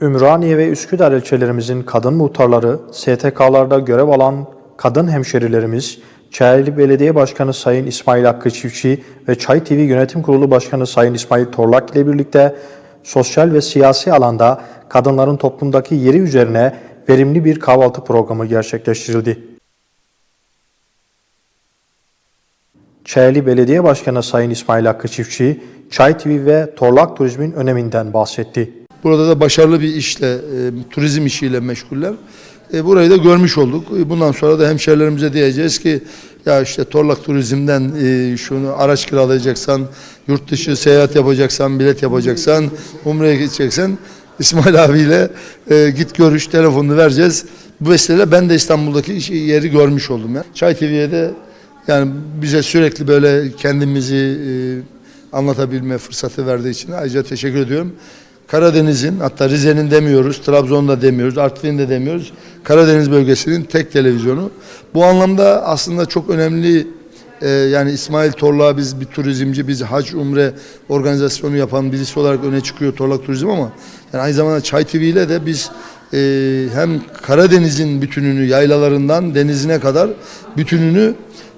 Ümraniye ve Üsküdar ilçelerimizin kadın muhtarları, STK'larda görev alan kadın hemşerilerimiz, Çayeli Belediye Başkanı Sayın İsmail Hakkı Çiftçi ve Çay TV Yönetim Kurulu Başkanı Sayın İsmail Torlak ile birlikte sosyal ve siyasi alanda kadınların toplumdaki yeri üzerine verimli bir kahvaltı programı gerçekleştirildi. Çayeli Belediye Başkanı Sayın İsmail Hakkı Çiftçi, Çay TV ve Torlak Turizm'in öneminden bahsetti. Burada da başarılı bir işle, e, turizm işiyle meşguller. E, burayı da görmüş olduk. E, bundan sonra da hemşerilerimize diyeceğiz ki ya işte Torlak Turizm'den e, şunu araç kiralayacaksan, yurt dışı seyahat yapacaksan, bilet yapacaksan, umreye gideceksen İsmail abiyle e, git görüş, telefonunu vereceğiz. Bu vesileyle ben de İstanbul'daki yeri görmüş oldum. Ya. Çay TV'ye de yani bize sürekli böyle kendimizi e, anlatabilme fırsatı verdiği için ayrıca teşekkür ediyorum. Karadeniz'in hatta Rize'nin demiyoruz, Trabzon'da demiyoruz, Artvin'de de demiyoruz. Karadeniz bölgesinin tek televizyonu. Bu anlamda aslında çok önemli e, yani İsmail Torlak'a biz bir turizmci, biz hac umre organizasyonu yapan birisi olarak öne çıkıyor Torlak Turizm ama yani aynı zamanda Çay TV ile de biz e, hem Karadeniz'in bütününü yaylalarından denizine kadar bütününü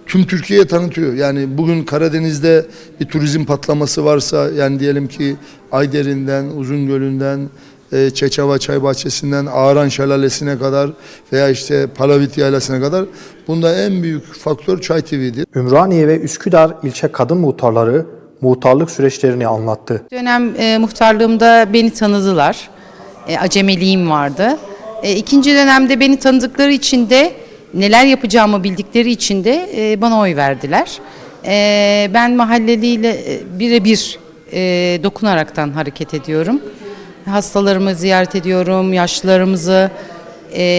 tüm Türkiye'ye tanıtıyor. Yani bugün Karadeniz'de bir turizm patlaması varsa yani diyelim ki Ayder'inden, Uzungöl'ünden, e, Çeçava Çay Bahçesi'nden Ağran Şelalesi'ne kadar veya işte Palavit Yaylası'na kadar bunda en büyük faktör Çay TV'dir. Ümraniye ve Üsküdar ilçe kadın muhtarları muhtarlık süreçlerini anlattı. Dönem e, muhtarlığımda beni tanıdılar. E, acemiliğim vardı. E, ikinci dönemde beni tanıdıkları için de neler yapacağımı bildikleri için de e, bana oy verdiler. E, ben mahalleliyle e, birebir dokunaraktan hareket ediyorum. Hastalarımı ziyaret ediyorum, yaşlılarımızı,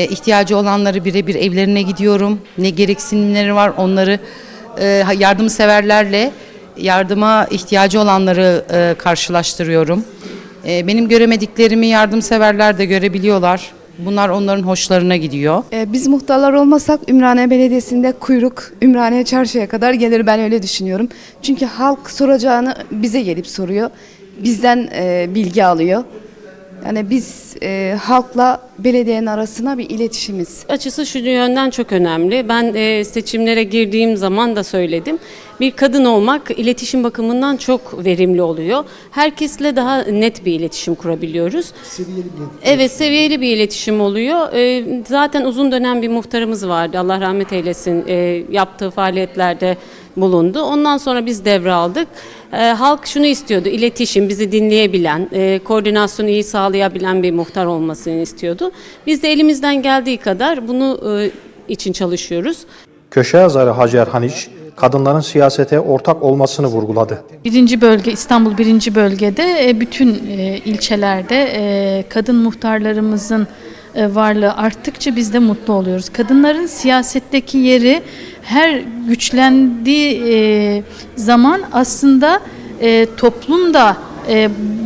ihtiyacı olanları birebir evlerine gidiyorum. Ne gereksinimleri var onları yardımseverlerle yardıma ihtiyacı olanları karşılaştırıyorum. Benim göremediklerimi yardımseverler de görebiliyorlar. Bunlar onların hoşlarına gidiyor. Ee, Biz muhtarlar olmasak Ümraniye Belediyesi'nde kuyruk Ümraniye Çarşı'ya kadar gelir ben öyle düşünüyorum. Çünkü halk soracağını bize gelip soruyor. Bizden e, bilgi alıyor. Yani biz e, halkla belediyenin arasına bir iletişimiz. Açısı şu yönden çok önemli. Ben e, seçimlere girdiğim zaman da söyledim. Bir kadın olmak iletişim bakımından çok verimli oluyor. Herkesle daha net bir iletişim kurabiliyoruz. Evet, seviyeli bir iletişim oluyor. E, zaten uzun dönem bir muhtarımız vardı. Allah rahmet eylesin. E, yaptığı faaliyetlerde bulundu. Ondan sonra biz devraldık. E, halk şunu istiyordu, iletişim, bizi dinleyebilen, e, koordinasyonu iyi sağlayabilen bir muhtar olmasını istiyordu. Biz de elimizden geldiği kadar bunu e, için çalışıyoruz. Köşe yazarı Hacer Haniç, kadınların siyasete ortak olmasını vurguladı. Birinci bölge İstanbul birinci bölgede e, bütün e, ilçelerde kadın muhtarlarımızın varlığı arttıkça biz de mutlu oluyoruz. Kadınların siyasetteki yeri her güçlendiği zaman aslında toplum da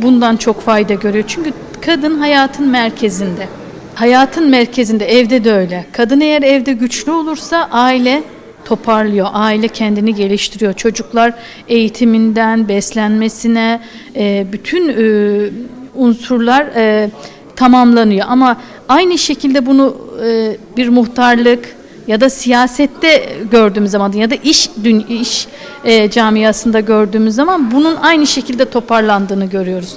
bundan çok fayda görüyor. Çünkü kadın hayatın merkezinde. Hayatın merkezinde evde de öyle. Kadın eğer evde güçlü olursa aile toparlıyor. Aile kendini geliştiriyor. Çocuklar eğitiminden beslenmesine e, bütün e, unsurlar e, tamamlanıyor. Ama aynı şekilde bunu bir muhtarlık ya da siyasette gördüğümüz zaman ya da iş dün iş e, camiasında gördüğümüz zaman bunun aynı şekilde toparlandığını görüyoruz.